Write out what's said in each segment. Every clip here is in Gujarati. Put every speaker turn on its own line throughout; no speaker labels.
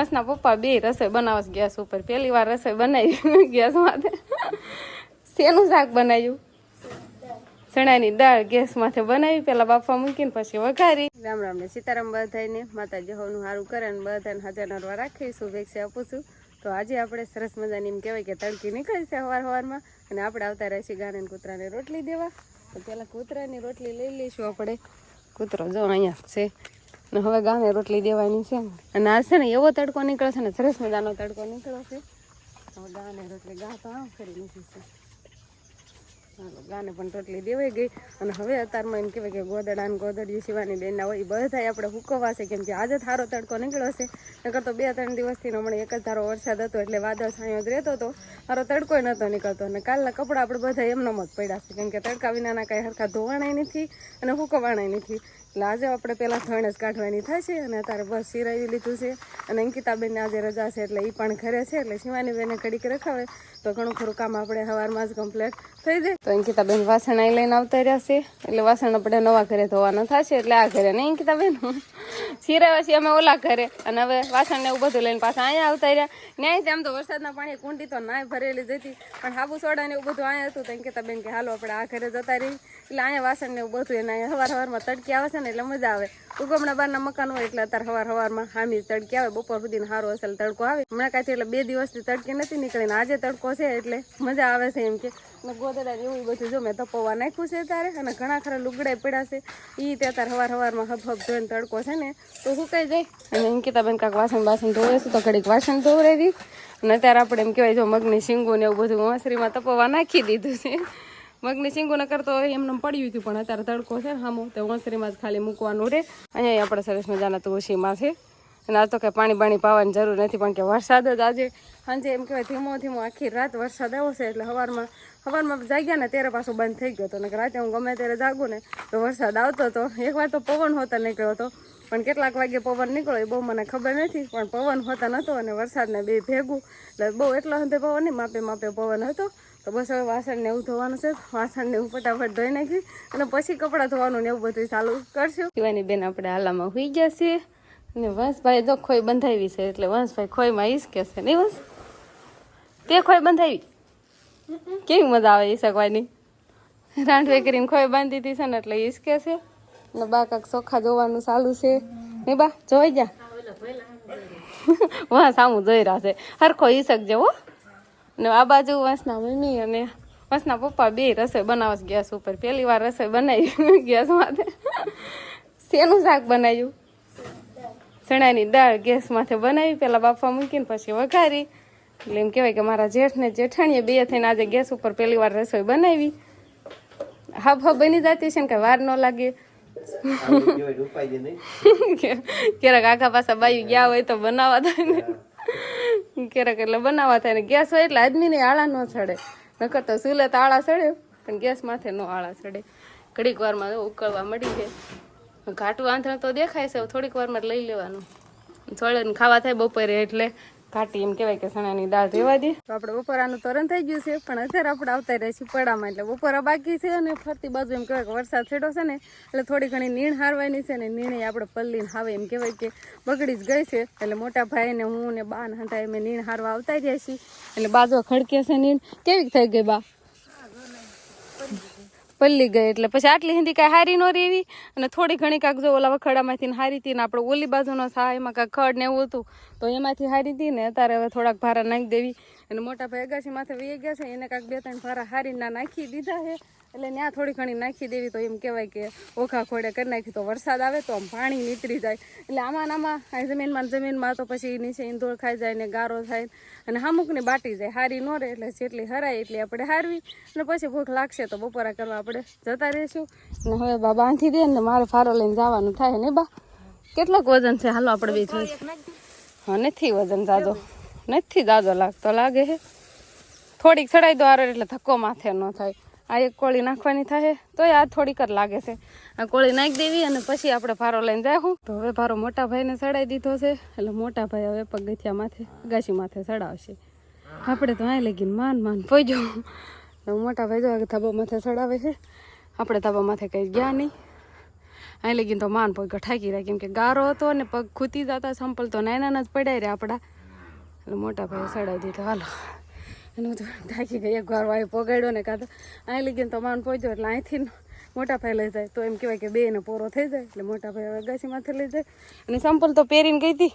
મસ્તના પપ્પા બે રસોઈ બનાવવા છે ગેસ ઉપર. પહેલી વાર રસોઈ બનાવી. ગેસ માથે. શેનું શાક બનાવ્યું? ચણાની દાળ ગેસ માથે બનાવી, પેલા બાફા મૂકીને પછી વઘારી. રામ રામ ને સીતારામ બધાને માતાજી હોનું સારું કરે ને બધાને હાજર નરવા રાખી. શુભેચ્છા આપું છું. તો આજે આપણે સરસ મજાની એમ કહેવાય કે તડકી નીકળી છે સવાર સવારમાં અને આપણે આવતા રહેશે ગાને કૂતરાને રોટલી દેવા. તો પહેલાં કૂતરાની રોટલી લઈ લઈશું આપણે. કૂતરો જો અહીંયા છે. ને હવે ગાને રોટલી દેવાની છે અને આ છે ને એવો તડકો નીકળે છે ને, સરસ મજાનો તડકો નીકળે છે. હવે ગાને રોટલી ગા તો આમ કરી લીધી છે. હાલો, ગાને પણ રોટલી દેવાઈ ગઈ. અને હવે અત્યારમાં એમ કહેવાય કે ગોદડા ને ગોદડિયું સીવાની બેનના હોય એ બધા આપણે હુકવવા છે, કેમ કે આજે થારો તડકો નીકળ્યો છે. નકર તો બે ત્રણ દિવસથી હમણાં એક જ ધારો વરસાદ હતો એટલે વાદળ છાંયો જ રહેતો હતો. મારો તડકો નહોતો નીકળતો. અને કાલના કપડાં આપણે બધા એમનો જ પડ્યા છે, કેમ કે તડકા વિનાના કાંઈ હરખા ધોવાણાય નથી અને હુકવાણાય નથી. એટલે આજે આપણે પહેલાં જ કાઢવાની થશે અને અત્યારે બસ સિરાવી લીધું છે. અને અંકિતાબેનને આજે રજા છે એટલે એ પણ ઘરે છે, એટલે શિવાની બેને કડીક રખાવે. તો ઘણું ખરું કામ આપણે સવારમાં જ કમ્પ્લીટ થઈ જાય. તો અંકિતાબેન વાસણ અહીં લઈને આવતા રહ્યા છે. એટલે વાસણ આપણે નવા ઘરે ધોવાના થશે એટલે આ ઘરે નહીં અંકિતાબેન? સિરાવ્યા છીએ અમે ઓલા ઘરે. અને હવે વાસણ ને એવું બધું લઈને પાછા અહીંયા આવતા રહ્યા. ન્યાય આમ તો વરસાદના પાણી કુંડી તો નાય ભરેલી જતી પણ હાબુ સોડા ને એવું બધું અહીંયા હતું તો અંકિતાબેન કે હાલો આપણે આ ઘરે જતા રહી. એટલે અહીંયા વાસણ ને એવું બધું એને અહીંયા સવાર સવારમાં તડકી આવે છે. ને એટલે મજા આવે. ઉગમણા બારના મકાન હોય એટલે અત્યારે હવાર સવારમાં હામી તડકી આવે, બપોર સુધી સારો અસલ તડકો આવે. હમણાં કાંઈ એટલે બે દિવસથી તડકી નથી નીકળીને, આજે તડકો છે એટલે મજા આવે છે એમ કે. ગોદડા એવું બધું જો મેં તપોવા નાખ્યું છે ત્યારે અને ઘણા ખરા લુગડા પડ્યા છે. એ તે અત્યારે હવાર સવારમાં હબ હબ ધોઈને તડકો છે ને, તો સુકાઈ જાય? અને અંકિતાબેન કાંક વાસણ વાસણ ધોવે છે તો ઘડીક વાસણ ધોવરેવી અને અત્યારે આપણે એમ કહેવાય, જો મગની શીંગું ને એવું બધું મસરીમાં તપોવા નાખી દીધું છે. મગની શીંગો ન કરતો એમને પડ્યું હતું, પણ અત્યારે તડકો છે હામો, તો વંસરીમાં જ ખાલી મૂકવાનું રહે. અહીંયા આપણે સરસ મજાના તુલસીમાં છે. અને આ તો કંઈ પાણી બાણી પાવાની જરૂર નથી, પણ કે વરસાદ જ આજે સાંજે એમ કહેવાય ધીમો ધીમો આખી રાત વરસાદ આવો છે, એટલે સવારમાં સવારમાં જાગ્યા ને ત્યારે પાછો બંધ થઈ ગયો હતો. ને રાતે હું ગમે ત્યારે જાગું ને, તો વરસાદ આવતો હતો એકવાર તો પવન હોતા નીકળ્યો હતો. પણ કેટલાક વાગે પવન નીકળ્યો એ બહુ મને ખબર નથી, પણ પવન હોતા નહોતો અને વરસાદને બે ભેગું. એટલે બહુ એટલો હંધે પવન નહીં, માપે માપે પવન હતો. તો બસ હવે વાસણને એવું ધોવાનું છે. વાસણને એવું ફટાફટ ધોઈ નાખી અને પછી કપડાં ધોવાનું ને એવું બધું ચાલુ કરશું. શિવાની બેન આપણે હાલામાં હોઈ ગયા છીએ અને વંશભાઈ જો ખોઈ બંધાવી છે, એટલે વંશભાઈ ખોઈમાં ઈસકે છે. નહીં વંશ તે ખોઈ બંધાવી? કેવી મજા આવે ઈસકવાની? રાંધવે કરીને ખોઈ બાંધી દીધી છે ને એટલે ઈસકે છે. અને બા કાંક ચોખા જોવાનું ચાલુ છે. ને બા, જોઈ જા. વાંસ સામું જોઈ રહ્યા છે. હરખો ઈસક જેવો ને આ બાજુ વંશના મમ્મી અને વંશના પપ્પા બે રસોઈ બનાવે ગેસ ઉપર. પહેલી વાર રસોઈ બનાવી ગેસ માથે. શેનું શાક બનાવ્યું? ચણાની દાળ ગેસ માથે બનાવી, પેલા બાફા મૂકીને પછી વઘારી. એટલે એમ કહેવાય કે મારા જેઠ ને જેઠાણીએ બે થઈને આજે ગેસ ઉપર પહેલી વાર રસોઈ બનાવી. હબ હબ બની જતી છે ને કે વાર ન લાગે. ક્યારેક આખા પાછા બાયું ગયા હોય તો બનાવવા થાય ને. ક્યારેક એટલે બનાવવા થાય ને. ગેસ હોય એટલે આદમીને આળા ન ચડે. નકર તો ચૂલે તો આળા ચડે, પણ ગેસ માથે નો આળા ચડે. ઘડીક વારમાં ઉકળવા મળી જાય. ઘાટું આંધણ તો દેખાય છે થોડીક વારમાં લઈ લેવાનું. છોડે ખાવા થાય બપોરે એટલે. ઘાટી એમ કહેવાય કે ચણાની દાળ રેવા દે. તો આપણે બપોરાનું તરણ થઈ ગયું છે, પણ અત્યારે આપણે આવતા રહીશું પડામાં. એટલે બપોરા બાકી છે અને ફરતી બાજુ એમ કહેવાય કે વરસાદ છેડો છે ને, એટલે થોડી ઘણી નીણ હારવાની છે ને નીણે આપણે પલ્લીને હાવે એમ કહેવાય કે બગડી જ ગઈ છે. એટલે મોટા ભાઈ ને હું ને બા ને હતા એમ નીણ હારવા આવતા રહ્યા છીએ. એટલે બાજુ ખડકે છે નીણ. કેવી થઈ ગઈ બા? પલ્લી ગઈ એટલે પછી આટલી હિન્દી કાંઈ હારી ન રેવી. અને થોડી ઘણી કાંક જો ઓલા વખડામાંથી હારી હતી ને આપણે ઓલી બાજુનો સા એમાં કાંક ખડ ને એવું હતું, તો એમાંથી હારી હતી ને, અત્યારે હવે થોડાક ભારા નાખી દેવી. અને મોટા ભાઈ અગાસી માથે વહી ગયા છે, એને કાંક બે ત્રણ ભારા હારીના નાખી દીધા છે. એટલે ત્યાં થોડી ઘણી નાખી દેવી તો એમ કહેવાય કે ઓખા ખોડે કરી નાખી. તો વરસાદ આવે તો આમ પાણી નીતરી જાય. એટલે આમાં ને આમાં આ જમીનમાં જમીનમાં તો પછી નીચે ઈંધોળ ખાઈ જાય ને ગારો થાય. અને હામુકને બાટી જાય, હારી ન રહે એટલે જેટલી હરાય એટલી આપણે હારવી. અને પછી ભૂખ લાગશે તો બપોરા કરવા આપણે જતા રહીશું. અને હવે બા બાંધી દે ને મારે ફારો લઈને જવાનું થાય ને બા. કેટલોક વજન છે? હાલો આપણે બે જોઈએ. નથી વજન જાજો. નથી દાદો લાગતો, લાગે છે થોડીક ચડાઈ દો આરો એટલે ધક્કો માથે ન થાય. આ એક કોળી નાખવાની થાય, તોય આ થોડીક જ લાગે છે. આ કોળી નાખી દેવી અને પછી આપણે ભારો લઈને જાઉં તો હવે ભારો મોટા ભાઈને ચડાવી દીધો છે, એટલે મોટા ભાઈ હવે પગથિયા માથે ગાછી માથે ચડાવશે. આપણે તો અહીં લગીને માન માન પહોંચો મોટા ભાઈ જો ધાબા માથે ચડાવે છે. આપણે ધાબા માથે કંઈ ગયા નહીં. અહીં લગીને તો માન પગ ઠાકી રહ્યા, કેમ કે ગારો હતો ને પગ ખૂતી જતા, સંપલ તો નાના જ પડાય રહ્યા આપણા. એટલે મોટા ભાઈ સડાવી દીધો, હાલો. અને તો થાકી ગઈ, એક વાર વાય પોગાડ્યો ને કાં તો અહીં લઈ તો માન પહોંચ્યો એટલે અહીંથી મોટા ભાઈ લઈ જાય. તો એમ કહેવાય કે બે ને પોરો થઈ જાય, એટલે મોટા ભાઈ હવે અગાસીમાંથી લઈ જાય. અને સંપલ તો પહેરીને ગઈ હતી,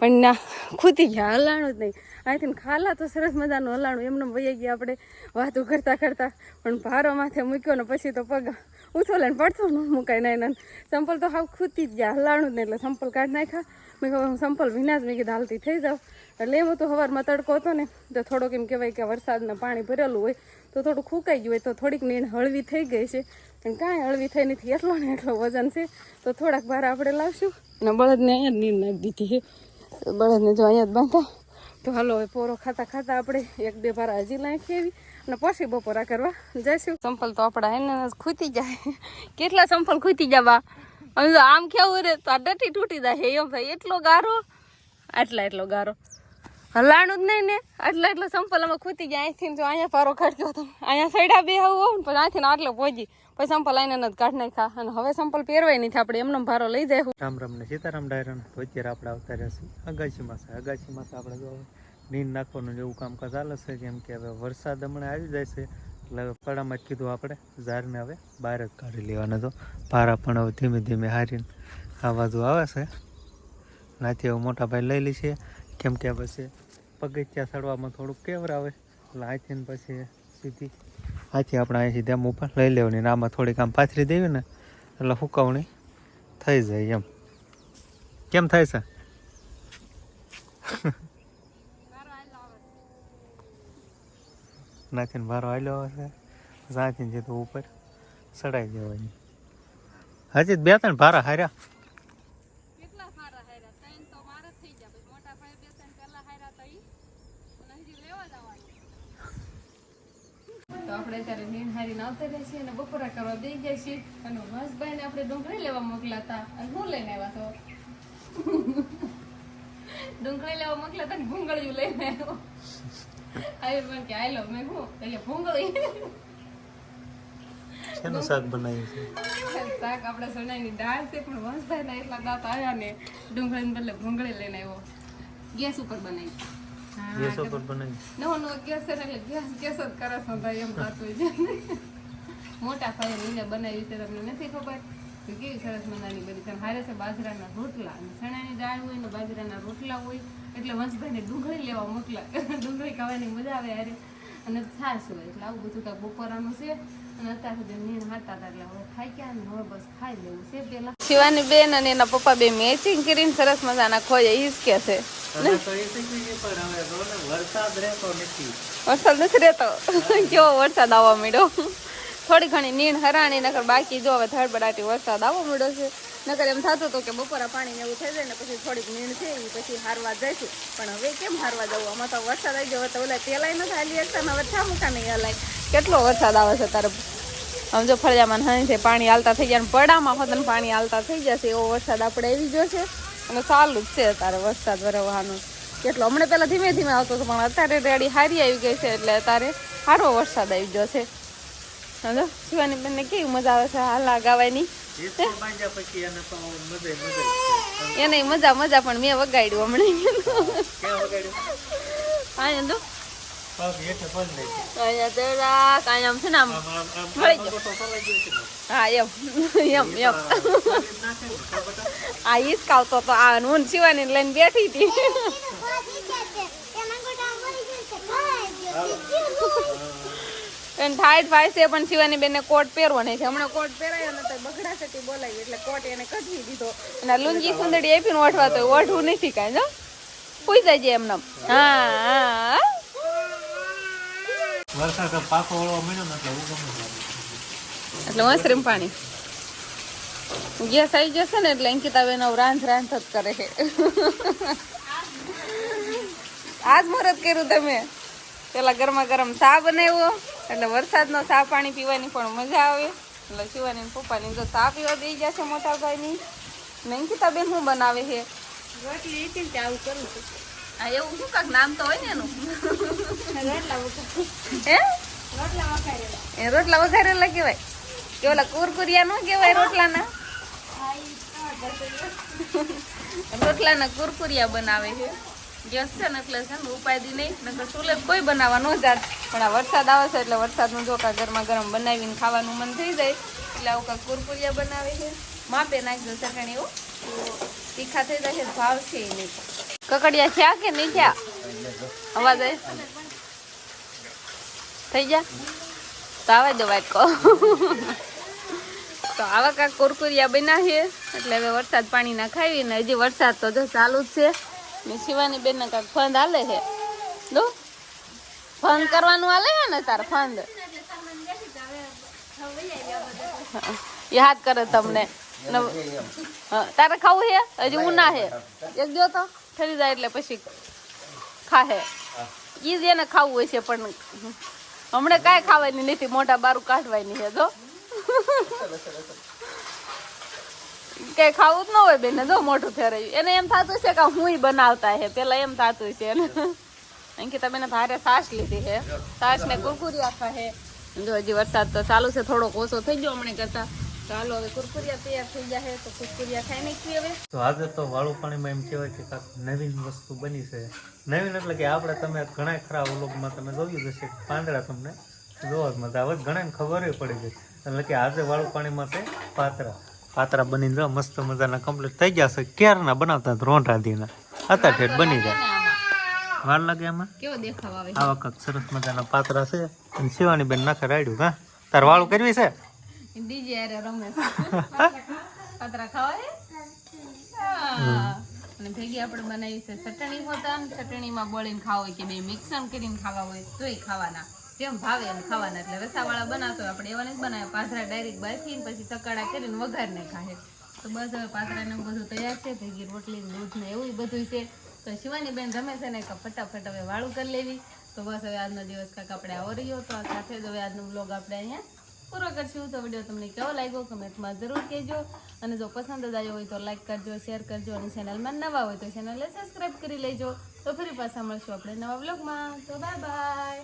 પણ ના, ખૂતી ગયા, હલાણું જ નહીં. અહીંથી ખાલા તો સરસ મજાનું હલાણું, એમને વૈયા ગયા આપણે વાતો કરતા કરતા પણ ભારો માથે મૂક્યો ને પછી તો પગ ઉછો લઈને પડતો ન મુકાય ના સંપલ તો હાવ ખૂતી જ ગયા, હલાણું જ નહીં, એટલે સંપલ કાઢી નાખ્યા. મેં કહું સંપલ વિના જ મેં કીધું, હાલતી થઈ જાવ એટલે એમ તો સવારમાં તડકો હતો ને, તો થોડોક એમ કહેવાય કે વરસાદના પાણી ભરેલું હોય, તો થોડું ખૂંકાઈ ગયું હોય, તો થોડીક નીણ હળવી થઈ ગઈ છે. પણ કાંઈ હળવી થઈ નથી, એટલો ને એટલો વજન છે. તો થોડાક બહાર આપણે લાવશું. અને બળદને અહીંયા નીણ નાખી દીધી છે. બળદને જો અહીંયા જ બાંધતા તો હાલો, હવે પોરો ખાતા ખાતા આપણે એક બે ભારા હજી નાખી આવી. અને પછી બપોરા કરવા જઈશું. સંપલ તો આપણા એને ખૂતી જાય. કેટલા સંપલ ખૂતી જવા? હવે તો આમ કેવું રે? તો ડટી તૂટી જાય. એમ થાય. એટલો ગારો? આટલા એટલો ગારો. હલાણું જ નહીં ને? આટલા એટલો અમે ખૂતી ગયા. અહીંથી જો અહીંયા પારો કાઢ્યો હતો અહીંયા સૈડા બે આવું ને પછી અહીંથી આટલો પહોંચી પછી સંપલ આઈને જ કાઢ નાખ્યા. અને હવે સંપલ પહેરવાય નથી. આપણે એમનો ભારો લઈ જાય
રામ રામ ને સીતારામ ડાયરન તો અત્યારે આપણે આવતા રહેશું. અગાશીમાં માસ અગાશીમાં છે આપણે નીંદ નાખવાનું જેવું કામકાજ ચાલે છે. કેમ કે હવે વરસાદ હમણાં આવી જાય છે. એટલે હવે જ કીધું આપણે, ઝાડને હવે બહાર જ કાઢી લેવાના તો પારા પણ હવે ધીમે ધીમે હારીને આ બાજુ આવે છે. નાથી હવે મોટા ભાઈ લઈ લઈશે કેમ કે પછી પગથિયા ચડવામાં થોડુંક કેવરાવે. એટલે અહીંથી પછી સીધી આથી આપણે અહીંથી તેમ ઉપર લઈ લેવાની ને આમાં થોડીક આમ પાથરી દેવી ને એટલે સુકવણી થઈ જાય એમ. કેમ થાય છે? નાખીને ભારો આવેલો હશે નાખીને જીધું ઉપર ચડાઈ દેવાની. હજી બે ત્રણ ભારા હાર્યા.
તો મારા થઈ ગયા પછી મોટા ભાઈ બે ત્રણ પહેલા હાર્યા તો ઈ. અને હજી લેવા જવાનું. તો આપણે અત્યારે નીણ હારીને આવતા રહીએ છીએ અને બપોરા કરવા દઈ જાય છીએ. અને મહેશભાઈ ને આપણે ડુંગળી લેવા મોકલાતા અને હું લઈને આવ્યા તો? ડુંગળી લેવા મોકલાતા ને ભૂંગળિયું લઈને આવ્યો. આવી પણ કે આયલો મેં હું? એટલે ભૂંગળી.
શેનું શાક બનાવ્યું છે?
શાક આપણે ચણાની દાળ છે પણ વંશભાઈ એટલા દાંત આવ્યા ને ડુંગળીને બદલે ભૂંગળી લઈને આવ્યો. ગેસ ઉપર બનાવી.
ગેસ ઉપર બનાવ્યું
નવો નવો ગેસ છે એટલે ગેસ ગેસ જ કરે એમ થતું મોટા ભાઈ નીને બનાવી છે તમને નથી ખબર? કે કેવી સરસ મજાની બધી છે. હારે છે બાજરાના રોટલા. અને ચણાની દાળ હોય ને બાજરાના રોટલા હોય એટલે વંશભાઈને ડુંગળી લેવા મોકલા. ડુંગળી ખાવાની મજા આવે હારે. અને છાશ હોય એટલે આવું બધું કાંઈક બપોરાનું છે. અને અત્યાર સુધી નીણ હાતા હતા એટલે હવે ખાઈ ગયા ને હવે બસ ખાઈ લેવું છે પેલા શિવાની બેન અને એના પપ્પા બે મેચિંગ કરીને સરસ મજાના ખોજે ઈ કે છે.
વરસાદ નથી
રહેતો? કેવો વરસાદ આવવા માંડ્યો? થોડી ઘણી નીણ હરાણી, નકર બાકી જો હવે ધડબડાટી વરસાદ આવવા મળ્યો છે. નકર એમ થતું હતું કે બપોરા પાણી એવું થઈ જાય ને પછી થોડીક નીણ છે એ પછી હારવા જઈશું. પણ હવે કેમ હારવા જવું? આમાં તો વરસાદ આવી ગયો તો ઓલા પેલાય નથી હાલી એકતા ને હવે થા મૂકા નહીં હલાય. કેટલો વરસાદ આવે છે તારે? આમ જો ફળિયામાં છે, પાણી હાલતા થઈ ગયા પડામાં હોતને પાણી હાલતા થઈ જશે, એવો વરસાદ આપણે આવી ગયો છે. અને ચાલુ જ છે તારે વરસાદ વરવવાનું કેટલો? હમણાં પહેલાં ધીમે ધીમે આવતો હતો, પણ અત્યારે રેડી હારી આવી ગઈ છે એટલે અત્યારે સારો વરસાદ આવી ગયો છે. સમજો શિવાની બેનને કેવી મજા આવે છે હાલા ગાવાની?
એને મજા મજા
એને મજા મજા પણ મેં વગાડ્યું હમણાં. આ તો આ હું શિવાની લઈને બેઠી હતી. એને ઠાઈટ ફાય છે પણ શિવાની બેને કોટ પહેરવાનો છે. હમણાં કોટ પહેરાયો તો બગડા સટી બોલાવી એટલે કોટ એને કઢવી દીધો. અને લુંગી સુંદડી આપીને ઓઠવા તો ઓઠવું નથી કાંઈ જો પૂઈ જાય એમને હા
વરસાદ પાકો વળવા માંડ્યો ને એટલે
મસરીમ પાણી. ગેસ આવી જશે ને એટલે અંકિતા બેન હવે રાંધ રાંધ જ કરે છે. આજ મુહૂર્ત કર્યું તમે. પેલા ગરમા ગરમ ચા બનાવ્યો. એટલે વરસાદનો ચા પાણી પીવાની પણ મજા આવે. એટલે શિવાની પપ્પાની જો ચા પીવા દઈ જશે મોટા ભાઈની. નંકિતા બેન શું બનાવે છે?
રોટલી હતી ને આવું કરું છું.
આ એવું શું કાંક નામ તો હોય ને એનું?
રોટલા
હે?
રોટલા વખારેલા
એ રોટલા વઘારેલા કહેવાય. કે ઓલા કુરકુરિયા નો કહેવાય રોટલાના? રોટલાના કુરકુરિયા બનાવે છે. ગેસ છે ને એટલે છે ને ઉપાયથી નહીં. નકર ચૂલે કોઈ બનાવવા ન જાત. પણ આ વરસાદ આવે છે એટલે વરસાદનું જો કાં ગરમા ગરમ બનાવીને ખાવાનું મન થઈ જાય, એટલે આવું કાંઈક કુરકુરિયા બનાવે છે. માપે નાખજો ચટણી એવું. તીખા થઈ જાય છે, ભાવ છે નહીં. કકડિયા થયા કે નહીં થયા અવાજ થઈ ગયા? તો આવે દો વાટકો તો આવા કાંક કુરકુરિયા બનાવીએ એટલે હવે વરસાદ પાણી ના ખાવી ને હજી વરસાદ તો જો ચાલુ જ છે. ને શિવાની બેન કાંક ફંદ હાલે છે. દો. ફંદ કરવાનું હાલે છે ને તાર ફંદ? યાદ કરે તમને. તારે ખાવું છે? હજી ઉના છે. એક જો તો. ઠરી જાય એટલે પછી ખાહે ઈ જ એને ખાવું હોય છે પણ હમણાં કાંઈ ખાવાની નથી મોટા બારું કાઢવાની છે જો કઈ ખાવું જ ન હોય બેન જો મોટું ફેરાયું એને એમ થતું છે કે હું બનાવતા હે, પેલા એમ થતું છે અંકિતા બેને ભારે સાસ લીધી છે સાસ ને કુરકુરિયા ખાહે જો હજી વરસાદ તો ચાલુ છે, થોડોક ઓછો થઈ ગયો હમણાં કરતા. ચાલો હવે કુરકુરિયા તૈયાર થઈ જાય તો કુરકુરિયા ખાઈ નાખી હવે.
તો આજે તો વાળું પાણીમાં એમ કહેવાય કે નવીન વસ્તુ બની છે. નવીન એટલે કે આપણે તમે ઘણા ખરા વ્લોગમાં તમે જોયું જશે પાંદડા તમને જોવા મજા આવે. ઘણાને ખબર પડી ગઈ. એટલે કે આજે વાળું પાણીમાં છે પાતરા. પાતરા બની જાય મસ્ત મજાના કમ્પ્લીટ થઈ ગયા છે. ક્યારના બનાવતા રોંઢાદીના હતા ઠેઠ બની જાય વાર લાગે આમાં?
કેવો દેખાવ આવે?
આવા કાંઈક સરસ મજાના પાતરા છે. અને શિવાની બેન નાખે રાડ્યું હા? તાર વાળું કરવી છે?
ડીજે અરે રમે પાતરા ખાવા? અને ભેગી આપણે બનાવી છે ચટણી હોતા ચટણીમાં બોળીને ખાવા હોય કે બે મિક્સન કરીને ખાવા હોય તોય ખાવાના. જેમ ભાવે એમ ખાવાના. એટલે રસાવાળા બનાવતો આપણે એવાને જ બનાવે. પાથરા ડાયરેક્ટ બાફી પછી ચકાડા કરીને વઘારને ખાય. તો બસ હવે પાતરાને ને બધું તૈયાર છે. ભેગી રોટલી દૂધ ને એવું બધું છે. તો શિવાની બેન રમે છે ને ફટાફટ હવે વાળું કરી લેવી. તો બસ હવે આજનો દિવસ કાંક આપણે આવો રહ્યો તો સાથે જ હવે આજનો બ્લોગ આપણે અહીંયા પૂરો કરશું. તો વીડિયો તમને કેવો લાગ્યો કમેન્ટમાં જરૂર કહેજો. અને જો પસંદ જ આવ્યો હોય તો લાઈક કરજો શેર કરજો અને ચેનલમાં નવા હોય તો ચેનલને સબસ્ક્રાઈબ કરી લેજો. તો ફરી પાછા મળશું આપણે નવા બ્લોગમાં તો બાય બાય